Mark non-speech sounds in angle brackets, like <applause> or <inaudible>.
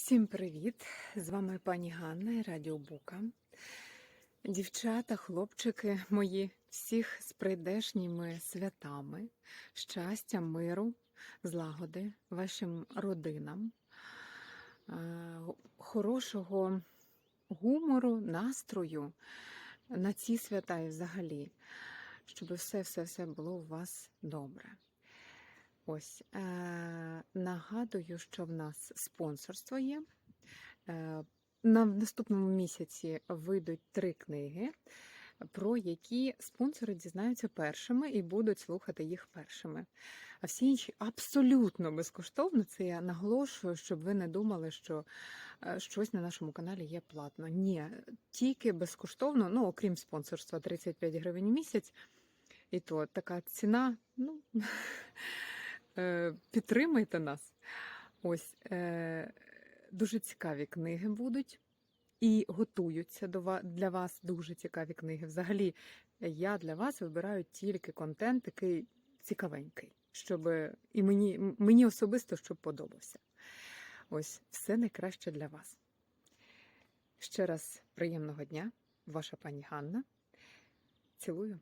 Всім привіт! З вами пані Ганна і Радіо Бука. Дівчата, хлопчики мої, всіх з прийдешніми святами, щастя, миру, злагоди вашим родинам, е, хорошого гумору, настрою на ці свята і взагалі, щоб все-все-все було у вас добре. Ось е, нагадую, що в нас спонсорство є. Е, на наступному місяці вийдуть три книги, про які спонсори дізнаються першими і будуть слухати їх першими. А всі інші абсолютно безкоштовно. Це я наголошую, щоб ви не думали, що е, щось на нашому каналі є платно. Ні, тільки безкоштовно, ну окрім спонсорства 35 гривень в місяць. І то така ціна, ну. <laughs> Е, підтримайте нас. Ось е, дуже цікаві книги будуть і готуються для вас дуже цікаві книги. Взагалі, я для вас вибираю тільки контент такий цікавенький, щоб і мені, мені особисто щоб подобався. Ось все найкраще для вас. Ще раз приємного дня, ваша пані Ганна. Цілую.